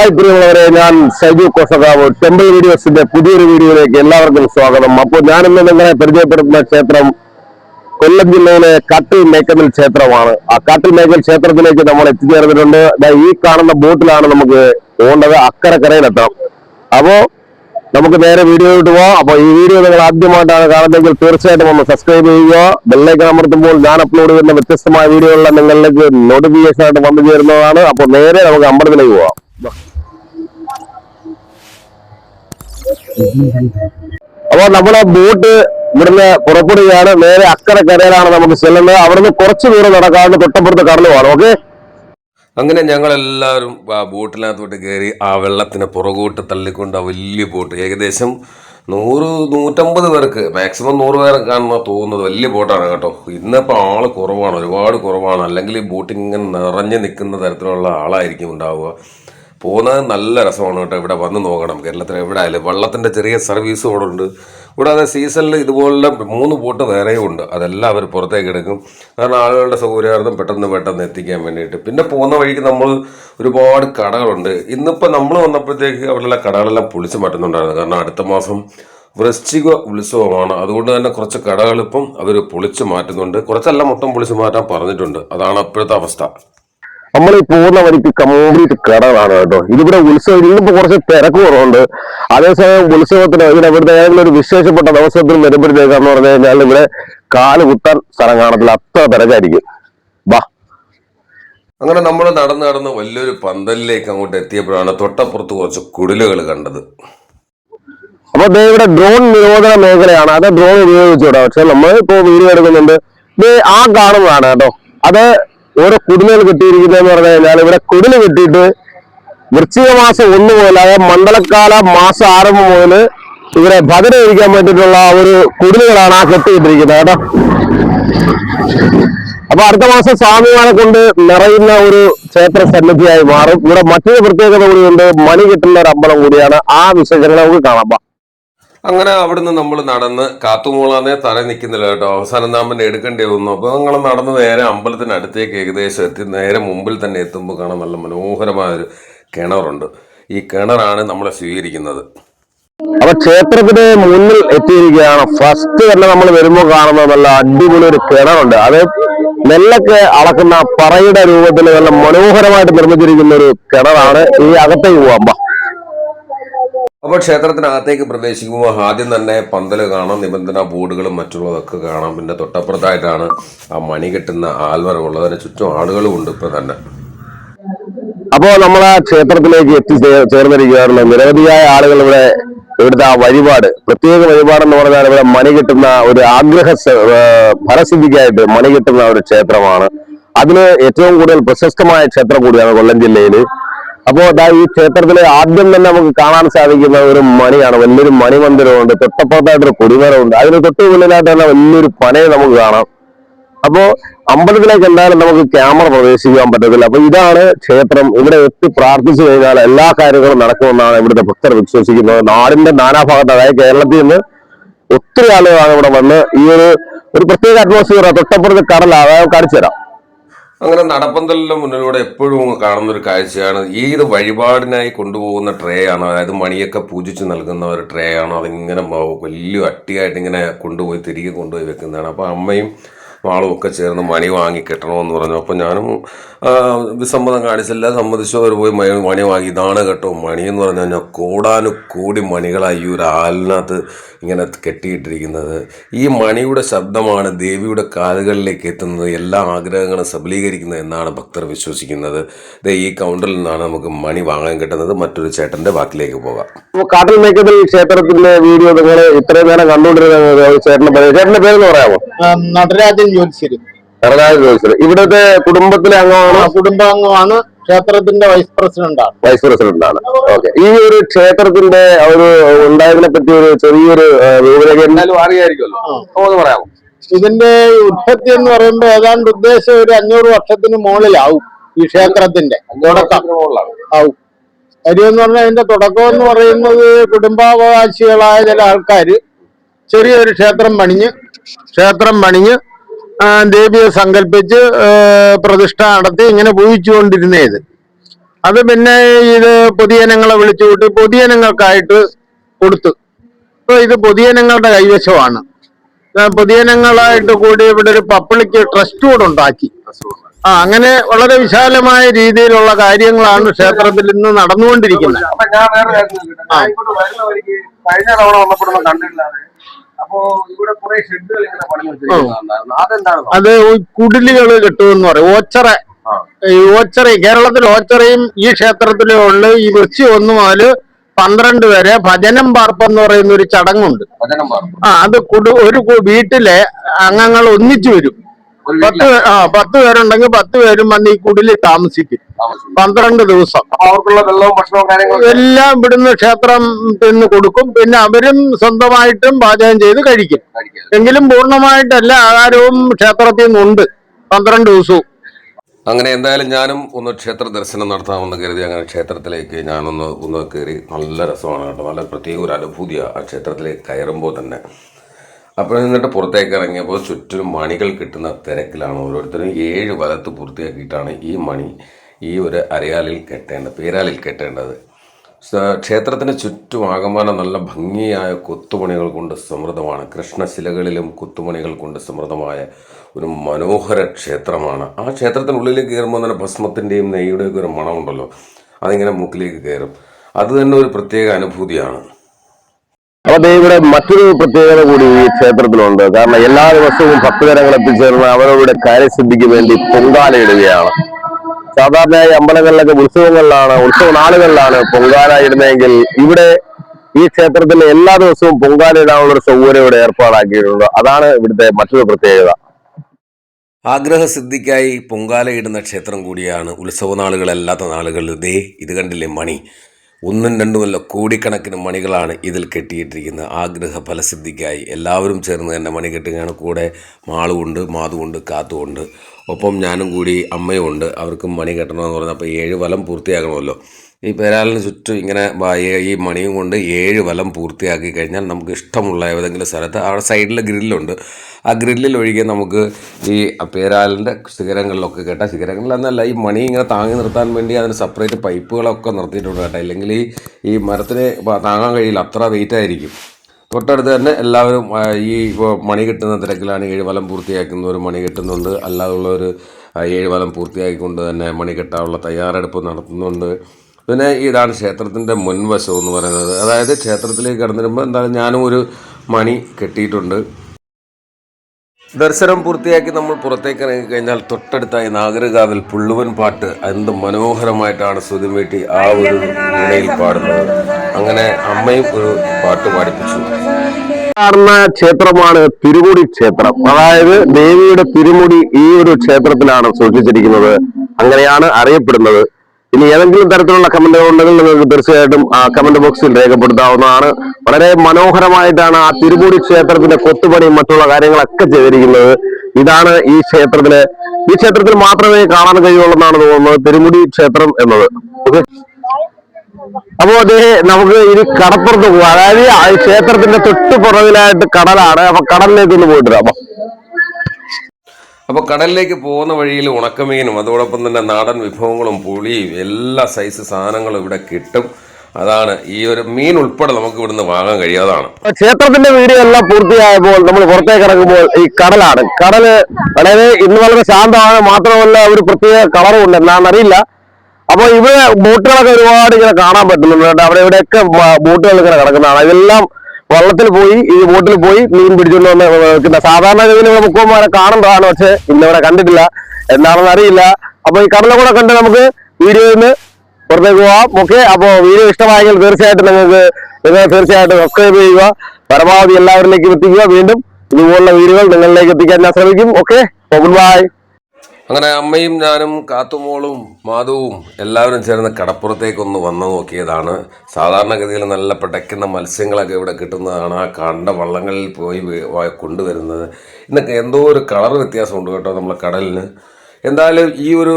Hi പ്രിയമുള്ളവരെ ഞാൻ Saju കോസകാവ് temple വീഡിയോസിന്റെ പുതിയൊരു വീഡിയോയിലേക്ക് എല്ലാവർക്കും സ്വാഗതം. അപ്പോൾ ഞാനിന്ന് നിങ്ങളെ പരിചയപ്പെടുത്തുന്ന ക്ഷേത്രം കൊല്ലം ജില്ലയിലെ കാട്ടിൽ മേക്കൽ ക്ഷേത്രമാണ്. ആ കാട്ടിൽ മേക്കൽ ക്ഷേത്രത്തിലേക്ക് നമ്മൾ എത്തിച്ചേർന്നിട്ടുണ്ട്. ഈ കാണുന്ന ബോട്ടിലാണ് നമുക്ക് പോകേണ്ടത്. അക്കരെ കരയിലെത്തണം അപ്പോ നമുക്ക് നേരെ വീഡിയോയിലോട്ട് പോവാം. അപ്പോൾ ഈ വീഡിയോ നിങ്ങൾ ആദ്യമായിട്ടാണ് കാണുന്നതെങ്കിൽ തീർച്ചയായിട്ടും ഒന്ന് സബ്സ്ക്രൈബ് ചെയ്യുക. ബെല്ലൈക്കൺ അമർത്തുമ്പോൾ ഞാൻ അപ്ലോഡ് ചെയ്യുന്ന വ്യത്യസ്തമായ വീഡിയോകളെല്ലാം നിങ്ങളിലേക്ക് നോട്ടിഫിക്കേഷൻ ആയിട്ട് വന്നു ചേരുന്നതാണ്. അപ്പോൾ നേരെ നമുക്ക് അമ്പലത്തിലേക്ക് പോവാം. അപ്പൊ നമ്മുടെ ബോട്ട് ഇവിടുന്ന് പുറപ്പെടുകയാണ്. നേരെ അക്കരെ കരയിലാണ് നമുക്ക് ചെല്ലുന്നത്. അവിടുന്ന് കുറച്ച് ദൂരം നടക്കാതെ തൊട്ടപ്പുറത്ത് കടലുമാണ് ഓക്കെ അങ്ങനെ ഞങ്ങൾ എല്ലാവരും ആ ബോട്ടിനകത്തോട്ട് കയറി ആ വെള്ളത്തിന് പുറകോട്ട് തള്ളിക്കൊണ്ട് ആ വലിയ ബോട്ട് ഏകദേശം നൂറ് നൂറ്റമ്പത് പേർക്ക് മാക്സിമം നൂറ് പേർക്കാണെന്ന് തോന്നുന്നത്. വലിയ ബോട്ടാണ് കേട്ടോ. ഇന്നിപ്പോൾ ആൾ കുറവാണ് ഒരുപാട് കുറവാണ്. അല്ലെങ്കിൽ ഈ ബോട്ട് ഇങ്ങനെ നിറഞ്ഞു നിൽക്കുന്ന തരത്തിലുള്ള ആളായിരിക്കും ഉണ്ടാവുക. പോകുന്നത് നല്ല രസമാണ് കേട്ടോ. ഇവിടെ വന്ന് നോക്കണം. കേരളത്തിൽ എവിടെ ആയാലും വള്ളത്തിന്റെ ചെറിയ സർവീസ് ഇവിടെ ഉണ്ട്. കൂടാതെ സീസണിൽ ഇതുപോലുള്ള മൂന്ന് ബോട്ട് വേറെയും ഉണ്ട്. അതെല്ലാം അവർ പുറത്തേക്ക് എടുക്കും. കാരണം ആളുകളുടെ സൗകര്യാർത്ഥം പെട്ടെന്ന് പെട്ടെന്ന് എത്തിക്കാൻ വേണ്ടിയിട്ട്. പിന്നെ പോകുന്ന വഴിക്ക് നമ്മൾ ഒരുപാട് കടകളുണ്ട്. ഇന്നിപ്പോൾ നമ്മൾ വന്നപ്പോഴത്തേക്ക് അവിടെയുള്ള കടകളെല്ലാം പൊളിച്ചു മാറ്റുന്നുണ്ടായിരുന്നു. കാരണം അടുത്ത മാസം വൃശ്ചിക ഉത്സവമാണ്. അതുകൊണ്ട് തന്നെ കുറച്ച് കടകളിപ്പം അവർ പൊളിച്ചു മാറ്റുന്നുണ്ട്. കുറച്ചല്ല മൊത്തം പൊളിച്ചു മാറ്റാൻ പറഞ്ഞിട്ടുണ്ട്. അതാണ് അപ്പോഴത്തെ അവസ്ഥ. നമ്മൾ ഈ പോകുന്ന വഴിക്ക് കംപ്ലീറ്റ് കടകളാണ് കേട്ടോ. ഇതിവിടെ ഉത്സവം ഇന്നിപ്പോ കുറച്ച് തിരക്ക് കുറവുണ്ട്. അതേസമയം ഉത്സവത്തിന് ഇതിന് ഇവിടുത്തെ ഏതെങ്കിലും ഒരു വിശേഷപ്പെട്ട ദിവസത്തിൽ വരുമ്പോഴത്തേക്കാന്ന് പറഞ്ഞു കഴിഞ്ഞാൽ ഇവിടെ കാൽ കുത്താൻ സ്ഥലം കാണത്തില്ല. അത്ര തിരക്കായിരിക്കും. വാ. അങ്ങനെ നമ്മൾ നടന്ന് നടന്ന് വലിയൊരു പന്തലിലേക്ക് അങ്ങോട്ട് എത്തിയപ്പോഴാണ് തൊട്ടപ്പുറത്ത് കുറച്ച് കുടിലുകൾ കണ്ടത്. അപ്പൊ ഇവിടെ ഡ്രോൺ നിരോധന മേഖലയാണ്. അത് ഡ്രോൺ ഉപയോഗിച്ചൂടാ പക്ഷെ നമ്മൾ ഇപ്പോ വീഡിയോ എടുക്കുന്നുണ്ട്. ആ കാണുന്നതാണ് കേട്ടോ. അത് ഓരോ കുടിലുകൾ കെട്ടിയിരിക്കുന്നതെന്ന് പറഞ്ഞു കഴിഞ്ഞാൽ ഇവിടെ കുടിൽ കെട്ടിയിട്ട് വൃശ്ചിക മാസം ഒന്ന് മുതൽ അതായത് മണ്ഡലകാല മാസം ആരംഭം മുതൽ ഇവിടെ ഭദ്ര ഇരിക്കാൻ വേണ്ടിയിട്ടുള്ള ഒരു കുടിലുകളാണ് ആ കെട്ടിയിട്ടിരിക്കുന്നത് കേട്ടോ. അപ്പൊ അടുത്ത മാസം സ്വാമിമാരെ കൊണ്ട് നിറയുന്ന ഒരു ക്ഷേത്ര സന്നിധിയായി മാറും. ഇവിടെ മറ്റൊരു പ്രത്യേകത കൂടിയുണ്ട് മണി കിട്ടുന്ന ഒരു അമ്പലം കൂടിയാണ്. ആ വിശേഷങ്ങൾ നമുക്ക് കാണാം. അങ്ങനെ അവിടുന്ന് നമ്മൾ നടന്ന് കാത്തുമൂളാന്നേ തല നിൽക്കുന്നില്ല കേട്ടോ. അവസാനം നാം പിന്നെ എടുക്കേണ്ടി വന്നു. അപ്പോൾ നിങ്ങൾ നടന്ന് നേരെ അമ്പലത്തിനടുത്തേക്ക് ഏകദേശം എത്തി. നേരെ മുമ്പിൽ തന്നെ എത്തുമ്പോൾ കാണാൻ നല്ല മനോഹരമായ ഒരു കിണറുണ്ട്. ഈ കിണറാണ് നമ്മളെ സ്വീകരിക്കുന്നത്. അപ്പൊ ക്ഷേത്രത്തിന് മുന്നിൽ എത്തിയിരിക്കുകയാണ്. ഫസ്റ്റ് തന്നെ നമ്മൾ വരുമ്പോൾ കാണുന്ന നല്ല അടിപൊളി ഒരു കിണറുണ്ട്. അത് നെല്ലൊക്കെ അളക്കുന്ന പറയുടെ രൂപത്തിൽ നല്ല മനോഹരമായിട്ട് നിർമ്മിച്ചിരിക്കുന്ന ഒരു കിണറാണ്. ഈ അകത്തേക്ക് പോകാം. അപ്പോൾ ക്ഷേത്രത്തിനകത്തേക്ക് പ്രവേശിക്കുമ്പോൾ ആദ്യം തന്നെ പന്തൽ കാണാം നിബന്ധന ബോർഡുകളും മറ്റുള്ളതൊക്കെ കാണാം. പിന്നെ തൊട്ടപ്പുറത്തായിട്ടാണ് ആ മണി കെട്ടുന്ന ആൽവരമുള്ളതിന് ചുറ്റും ആളുകളും ഉണ്ട് ഇപ്പൊ തന്നെ. അപ്പോ നമ്മൾ ആ ക്ഷേത്രത്തിലേക്ക് എത്തി ചേർന്നിരിക്കുകയാണല്ലോ. നിരവധിയായ ആളുകൾ ഇവിടെ ഇവിടുത്തെ ആ വഴിപാട് പ്രത്യേക വഴിപാടെന്ന് പറഞ്ഞാൽ ഇവിടെ മണി കിട്ടുന്ന ഒരു ആഗ്രഹ ഫലസിദ്ധിക്കായിട്ട് മണി കിട്ടുന്ന ഒരു ക്ഷേത്രമാണ്. അതിന് ഏറ്റവും കൂടുതൽ പ്രശസ്തമായ ക്ഷേത്രം കൂടിയാണ് കൊല്ലം ജില്ലയിൽ അപ്പോ ഈ ക്ഷേത്രത്തിലെ ആദ്യം തന്നെ നമുക്ക് കാണാൻ സാധിക്കുന്ന ഒരു മണിയാണ്. വലിയൊരു മണിമന്ദിരമുണ്ട്. തൊട്ടപ്പുറത്തായിട്ടൊരു കൊടിമരമുണ്ട്. അതിന് തൊട്ട് മുന്നിലായിട്ട് തന്നെ വലിയൊരു പനയെ നമുക്ക് കാണാം. അപ്പോ അമ്പലത്തിലേക്ക് എന്തായാലും നമുക്ക് ക്യാമറ പ്രവേശിക്കാൻ പറ്റത്തില്ല. അപ്പൊ ഇതാണ് ക്ഷേത്രം. ഇവിടെ എത്തി പ്രാർത്ഥിച്ചു കഴിഞ്ഞാൽ എല്ലാ കാര്യങ്ങളും നടക്കുമെന്നാണ് ഇവിടുത്തെ ഭക്തർ വിശ്വസിക്കുന്നത്. നാടിന്റെ നാനാഭാഗത്ത് അതായത് കേരളത്തിൽ നിന്ന് ഒത്തിരി ആളുകളാണ് ഇവിടെ വന്ന് ഈ ഒരു ഒരു പ്രത്യേക അറ്റ്മോസ്ഫിയർ തൊട്ടപ്പുറത്ത് കടലാണ് കാണിച്ചു തരാം. അങ്ങനെ നടപ്പന്തലിന്റെ മുന്നിലൂടെ എപ്പോഴും കാണുന്ന ഒരു കാഴ്ചയാണ്. ഏത് വഴിപാടിനായി കൊണ്ടുപോകുന്ന ട്രേ ആണ് അതായത് മണിയൊക്കെ പൂജിച്ച് നൽകുന്ന ഒരു ട്രേ ആണ് അതിങ്ങനെ വലിയ അട്ടിയായിട്ട് ഇങ്ങനെ കൊണ്ടുപോയി തിരികെ കൊണ്ടുപോയി വെക്കുന്നതാണ്. അപ്പോൾ അമ്മയും മാളും ഒക്കെ ചേർന്ന് മണി വാങ്ങി കെട്ടണമെന്ന് പറഞ്ഞു. അപ്പോൾ ഞാനും വിസമ്മതം കാണിച്ചില്ല സമ്മതിച്ചു. അവർ പോയി മണി വാങ്ങി. ഇതാണ് കേട്ടോ മണി എന്ന് പറഞ്ഞു കഴിഞ്ഞാൽ കോടാനു കോടി മണികളായി ഈ ഒരു ആലിനകത്ത് ഇങ്ങനെ കെട്ടിയിട്ടിരിക്കുന്നത്. ഈ മണിയുടെ ശബ്ദമാണ് ദേവിയുടെ കാലുകളിലേക്ക് എത്തുന്നത്. എല്ലാ ആഗ്രഹങ്ങളും സബലീകരിക്കുന്നത് എന്നാണ് ഭക്തർ വിശ്വസിക്കുന്നത്. ദേ ഈ കൗണ്ടറിൽ നിന്നാണ് നമുക്ക് മണി വാങ്ങാൻ കിട്ടുന്നത്. മറ്റൊരു ചേട്ടന്റെ വാക്കിലേക്ക് പോകാം. കാട്ടിൽ മേക്കത്തിൽ ക്ഷേത്രത്തിന്റെ വീഡിയോ നിങ്ങൾ ഇത്രയും നേരം കണ്ടുകൊണ്ടിരുന്നത് ചേട്ടന്റെ പേര്? ചേട്ടന്റെ പേരെന്ന് പറയാമോ? നടരാജൻ ജ്യോത്സ്യര് എറണാകുളം ജോലിശ്ശേരി ഇവിടുത്തെ കുടുംബത്തിലെ അംഗമാണ്? കുടുംബാംഗമാണ് ക്ഷേത്രത്തിന്റെ വൈസ് പ്രസിഡന്റ് ആണ് വൈസ് പ്രസിഡന്റ് ആണ് ഓക്കെ. ഈ ഒരു ക്ഷേത്രത്തിന്റെ ഒരു ഉണ്ടായതിനെ പറ്റി ഒരു ചെറിയൊരു എന്തായാലും അറിയായിരിക്കുമല്ലോ. ആ. ഒന്ന് പറയാമോ? ഇതിന്റെ ഉത്പത്തി എന്ന് പറയുമ്പോൾ ഏതാണ്ട് ഉദ്ദേശം ഒരു അഞ്ഞൂറ് വർഷത്തിന് മുകളിലാവും ഈ ക്ഷേത്രത്തിന്റെ തുടക്കം. ആവും. കാര്യം എന്ന് പറഞ്ഞാൽ അതിന്റെ തുടക്കം എന്ന് പറയുന്നത് കുടുംബാവകാശികളായ ചില ആൾക്കാര് ചെറിയൊരു ക്ഷേത്രം പണിഞ്ഞ് ക്ഷേത്രം പണിഞ്ഞ് ദേവിയെ സങ്കല്പിച്ച് പ്രതിഷ്ഠ നടത്തി ഇങ്ങനെ പൂജിച്ചുകൊണ്ടിരുന്നേത്. അത് പിന്നെ ഇത് പൊതുജനങ്ങളെ വിളിച്ചു കൂട്ടി പൊതുജനങ്ങൾക്കായിട്ട് കൊടുത്തു. ഇപ്പൊ ഇത് പൊതുജനങ്ങളുടെ കൈവശമാണ്. പൊതുജനങ്ങളായിട്ട് കൂടി ഇവിടെ ഒരു പബ്ലിക് ട്രസ്റ്റ് കൂടെ ഉണ്ടാക്കി. ആ അങ്ങനെ വളരെ വിശാലമായ രീതിയിലുള്ള കാര്യങ്ങളാണ് ക്ഷേത്രത്തിൽ ഇന്ന് നടന്നുകൊണ്ടിരിക്കുന്നത്. കഴിഞ്ഞ തവണ അത് കുടിലുകൾ കെട്ടുമെന്ന് പറയും. ഓച്ചറ. ഓച്ചറ കേരളത്തിൽ ഓച്ചറയും ഈ ക്ഷേത്രത്തിലും ഉള്ള ഈ വൃശ്ചി ഒന്ന് മുതൽ പന്ത്രണ്ട് വരെ ഭജനം പാർപ്പെന്ന് പറയുന്ന ഒരു ചടങ്ങുണ്ട്. ആ അത് ഒരു വീട്ടിലെ അംഗങ്ങൾ ഒന്നിച്ചു വരും. പത്ത് ആ പത്ത് പേരുണ്ടെങ്കിൽ പത്ത് പേരും വന്ന് ഈ കുടിലിൽ താമസിക്കും. പന്ത്രണ്ട് ദിവസം. അവർക്കുള്ള വെള്ളവും ഭക്ഷണവും കാര്യങ്ങളും എല്ലാം ഇവിടുന്ന് ക്ഷേത്രം നിന്ന് കൊടുക്കും. പിന്നെ അവരും സ്വന്തമായിട്ടും പാചകം ചെയ്ത് കഴിക്കും. എങ്കിലും എങ്കിലും പൂർണമായിട്ടല്ല ആഹാരവും ക്ഷേത്രത്തിൽ നിന്നുണ്ട്. പന്ത്രണ്ട് ദിവസവും. അങ്ങനെ എന്തായാലും ഞാനും ഒന്ന് ക്ഷേത്ര ദർശനം നടത്താമെന്ന് കരുതി അങ്ങനെ ക്ഷേത്രത്തിലേക്ക് ഞാനൊന്ന് ഒന്ന് കയറി. നല്ല രസമാണ് കേട്ടോ. നല്ല പ്രത്യേക ഒരു അനുഭൂതിയാണ് ആ ക്ഷേത്രത്തിലേക്ക് കയറുമ്പോൾ തന്നെ. അപ്പോൾ എന്നിട്ട് പുറത്തേക്ക് ഇറങ്ങിയപ്പോൾ ചുറ്റിലും മണികൾ കിട്ടുന്ന തിരക്കിലാണ് ഓരോരുത്തരും ഏഴ് വലത്ത് പൂർത്തിയാക്കിയിട്ടാണ് ഈ മണി ഈ ഒരു അരയാലിൽ കെട്ടേണ്ടത് പേരാലിൽ കെട്ടേണ്ടത്. ക്ഷേത്രത്തിന് ചുറ്റും ആകമാനം നല്ല ഭംഗിയായ കൊത്തുപണികൾ കൊണ്ട് സമൃദ്ധമാണ്. കൃഷ്ണശിലകളിലും കൊത്തുപണികൾ കൊണ്ട് സമൃദ്ധമായ ഒരു മനോഹര ക്ഷേത്രമാണ്. ആ ക്ഷേത്രത്തിനുള്ളിലേക്ക് കയറുമ്പോൾ തന്നെ ഭസ്മത്തിന്റെയും നെയ്യുടെയൊക്കെ ഒരു മണമുണ്ടല്ലോ അതിങ്ങനെ മൂക്കിലേക്ക് കയറും. അത് തന്നെ ഒരു പ്രത്യേക അനുഭൂതിയാണ്. അപ്പൊ ഇവിടെ മറ്റൊരു പ്രത്യേകത കൂടി ഈ ക്ഷേത്രത്തിലുണ്ട്. കാരണം എല്ലാ ദിവസവും ഭക്തജനങ്ങൾ എത്തിച്ചേർന്ന് അവരവരുടെ കാര്യസിദ്ധിക്ക് വേണ്ടി പൊങ്കാല ഇടുകയാണ്. സാധാരണയായി അമ്പലങ്ങളിലൊക്കെ ഉത്സവങ്ങളിലാണ് ഉത്സവ നാളുകളിലാണ് പൊങ്കാല ഇടുന്നതെങ്കിൽ ഇവിടെ ഈ ക്ഷേത്രത്തിൽ എല്ലാ ദിവസവും പൊങ്കാല ഇടാനുള്ള ഒരു സൗകര്യം ഇവിടെ ഏർപ്പാടാക്കിയിട്ടുണ്ട്. അതാണ് ഇവിടുത്തെ മറ്റൊരു പ്രത്യേകത. ആഗ്രഹസിദ്ധിക്കായി പൊങ്കാലയിടുന്ന ക്ഷേത്രം കൂടിയാണ് ഉത്സവ നാളുകളല്ലാത്ത നാളുകളിൽ ദേ ഇത് കണ്ടില്ലേ മണി. ഒന്നും രണ്ടുമല്ല കോടിക്കണക്കിന് മണികളാണ് ഇതിൽ കെട്ടിയിട്ടിരിക്കുന്നത്. ആഗ്രഹ ഫലസിദ്ധിക്കായി എല്ലാവരും ചേർന്ന് തന്നെ മണി കെട്ടുകയാണ്. കൂടെ മാളുമുണ്ട് മാതുമുണ്ട് കാത്തുമുണ്ട് ഒപ്പം ഞാനും കൂടി അമ്മയുമുണ്ട്. അവർക്കും മണി കെട്ടണമെന്ന് പറഞ്ഞപ്പോൾ ഏഴ് വലം പൂർത്തിയാക്കണമല്ലോ. ഈ പേരാലിന് ചുറ്റും ഇങ്ങനെ ഈ- മണിയും കൊണ്ട് ഏഴ് വലം പൂർത്തിയാക്കി കഴിഞ്ഞാൽ നമുക്ക് ഇഷ്ടമുള്ള ഏതെങ്കിലും സ്ഥലത്ത് അവിടെ സൈഡിൽ ഗ്രില്ലുണ്ട്. ആ ഗ്രില്ലിൽ ഒഴികെ നമുക്ക് ഈ പേരാലിന്റെ ശിഖരങ്ങളിലൊക്കെ കേട്ട. ശിഖരങ്ങളിലെന്നല്ല ഈ മണി ഇങ്ങനെ താങ്ങി നിർത്താൻ വേണ്ടി അതിന് സെപ്പറേറ്റ് പൈപ്പുകളൊക്കെ നിർത്തിയിട്ടുണ്ട് കേട്ടോ. ഇല്ലെങ്കിൽ ഈ ഈ മരത്തിന് താങ്ങാൻ കഴിയില്ല അത്ര വെയിറ്റ് ആയിരിക്കും. തൊട്ടടുത്ത് തന്നെ എല്ലാവരും ഈ മണി കിട്ടുന്ന തിരക്കിലാണ് ഏഴ് വലം പൂർത്തിയാക്കുന്നവർ മണി കിട്ടുന്നുണ്ട്. അല്ലാതുള്ളവർ ഏഴ് വലം പൂർത്തിയാക്കിക്കൊണ്ട് തന്നെ മണി കെട്ടാനുള്ള തയ്യാറെടുപ്പ് നടത്തുന്നുണ്ട്. പിന്നെ ഇതാണ് ക്ഷേത്രത്തിന്റെ മുൻവശം എന്ന് പറയുന്നത്. അതായത് ക്ഷേത്രത്തിലേക്ക് കടന്നു വരുമ്പോൾ എന്തായാലും ഞാനും ഒരു മണി കെട്ടിയിട്ടുണ്ട്. ദർശനം പൂർത്തിയാക്കി നമ്മൾ പുറത്തേക്ക് ഇറങ്ങി കഴിഞ്ഞാൽ തൊട്ടടുത്തായി നാഗരകാവിൽ പുള്ളുവൻ പാട്ട് എന്ത് മനോഹരമായിട്ടാണ് സുതിമീട്ടി ആ ഒരു വീണയിൽ പാടുന്നത്. അങ്ങനെ അമ്മയും ഒരു പാട്ട് പാടിപ്പിച്ചു. ക്ഷേത്രമാണ് തിരുമുടി ക്ഷേത്രം. അതായത് ദേവിയുടെ തിരുമുടി ഈ ഒരു ക്ഷേത്രത്തിലാണ് സൂക്ഷിച്ചിരിക്കുന്നത്. അങ്ങനെയാണ് അറിയപ്പെടുന്നത്. ഇനി ഏതെങ്കിലും തരത്തിലുള്ള കമന്റുകൾ ഉണ്ടെങ്കിൽ നിങ്ങൾക്ക് തീർച്ചയായിട്ടും ആ കമന്റ് ബോക്സിൽ രേഖപ്പെടുത്താവുന്നതാണ്. വളരെ മനോഹരമായിട്ടാണ് ആ തിരുമുടി ക്ഷേത്രത്തിന്റെ കൊത്തുപണിയും മറ്റുള്ള കാര്യങ്ങളൊക്കെ ചെയ്തിരിക്കുന്നത്. ഇതാണ് ഈ ക്ഷേത്രത്തിലെ ഈ ക്ഷേത്രത്തിൽ മാത്രമേ കാണാൻ കഴിയുള്ളൂ തോന്നുന്നത് തിരുമുടി ക്ഷേത്രം എന്നത്. ഓക്കെ അപ്പോ അതേ നമുക്ക് ഇനി കടപ്പുറത്ത് പോകാം അതായത് ക്ഷേത്രത്തിന്റെ തൊട്ട് പുറകിലായിട്ട് കടലാണ്. അപ്പൊ കടലിലേക്ക് ഒന്ന് പോയിട്ട് വരാം. അപ്പൊ അപ്പോൾ കടലിലേക്ക് പോകുന്ന വഴിയിൽ ഉണക്കമീനും അതോടൊപ്പം തന്നെ നാടൻ വിഭവങ്ങളും പുളിയും എല്ലാ സൈസ് സാധനങ്ങളും ഇവിടെ കിട്ടും. അതാണ് ഈ ഒരു മീൻ ഉൾപ്പെടെ നമുക്ക് ഇവിടുന്ന് വാങ്ങാൻ കഴിയാതാണ്. ക്ഷേത്രത്തിന്റെ വീഡിയോ എല്ലാം പൂർത്തിയായപ്പോൾ നമ്മൾ പുറത്തേക്ക് ഇറങ്ങുമ്പോൾ ഈ കടലാണ്. കടൽ വളരെ ഇന്ന് വളരെ ശാന്തമാണ്. മാത്രമല്ല ഒരു പ്രത്യേക കളറും ഉണ്ട്. എന്താണെന്നറിയില്ല അപ്പൊ ഇവിടെ ബോട്ടുകളൊക്കെ ഒരുപാട് ഇങ്ങനെ കാണാൻ പറ്റുന്നുണ്ട് അവിടെ ഇവിടെയൊക്കെ ബോട്ടുകൾ ഇങ്ങനെ കിടക്കുന്നതാണ്. ഇതെല്ലാം വള്ളത്തിൽ പോയി ഈ ബോട്ടിൽ പോയി മീൻ പിടിച്ചുകൊണ്ട് വന്ന് വെക്കുന്ന സാധാരണ ഗതിയിൽ മുക്കുമാരെ കാണുന്നതാണ് പക്ഷെ ഇന്നിവിടെ കണ്ടിട്ടില്ല. എന്താണെന്ന് അറിയില്ല. അപ്പൊ ഈ കടല കൂടെ കണ്ട് നമുക്ക് വീഡിയോയിൽ നിന്ന് പുറത്തേക്ക് പോവാം. ഓക്കെ? അപ്പൊ വീഡിയോ ഇഷ്ടമായെങ്കിൽ തീർച്ചയായിട്ടും നിങ്ങൾക്ക് നിങ്ങൾ തീർച്ചയായിട്ടും സബ്സ്ക്രൈബ് ചെയ്യുക. പരമാവധി എല്ലാവരിലേക്കും എത്തിക്കുക. വീണ്ടും ഇതുപോലുള്ള വീഡിയോകൾ നിങ്ങളിലേക്ക് എത്തിക്കാൻ ഞാൻ ശ്രമിക്കും. ഓക്കെ? Good bye. അങ്ങനെ അമ്മയും ഞാനും കാത്തുമോളും മാധവും എല്ലാവരും ചേർന്ന് കടപ്പുറത്തേക്കൊന്ന് വന്നു നോക്കിയതാണ്. സാധാരണഗതിയിൽ നല്ല പിടയ്ക്കുന്ന മത്സ്യങ്ങളൊക്കെ ഇവിടെ കിട്ടുന്നതാണ് ആ കണ്ട വള്ളങ്ങളിൽ പോയി കൊണ്ടുവരുന്നത്. ഇന്നൊക്കെ എന്തോ ഒരു കളർ വ്യത്യാസമുണ്ട് കേട്ടോ നമ്മളെ കടലിന്. എന്തായാലും ഈ ഒരു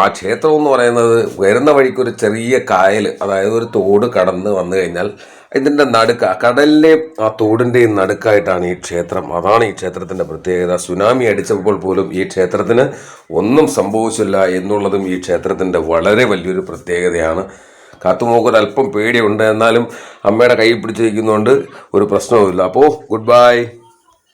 ആ ക്ഷേത്രം എന്ന് പറയുന്നത് വരുന്ന വഴിക്ക് ഒരു ചെറിയ കായൽ അതായത് ഒരു തോട് കടന്ന് വന്നു കഴിഞ്ഞാൽ ഇതിന്റെ നടുക്ക കടലിലെ ആ തോടിന്റെയും നടുക്കായിട്ടാണ് ഈ ക്ഷേത്രം. അതാണ് ഈ ക്ഷേത്രത്തിന്റെ പ്രത്യേകത. സുനാമി അടിച്ചപ്പോൾ പോലും ഈ ക്ഷേത്രത്തിന് ഒന്നും സംഭവിച്ചില്ല എന്നുള്ളതും ഈ ക്ഷേത്രത്തിന്റെ വളരെ വലിയൊരു പ്രത്യേകതയാണ്. കാത്തുമോക്കൊരു അല്പം പേടിയുണ്ട്. എന്നാലും അമ്മയുടെ കൈ പിടിച്ചിരിക്കുന്നതുകൊണ്ട് ഒരു പ്രശ്നവുമില്ല. അപ്പോൾ ഗുഡ് ബൈ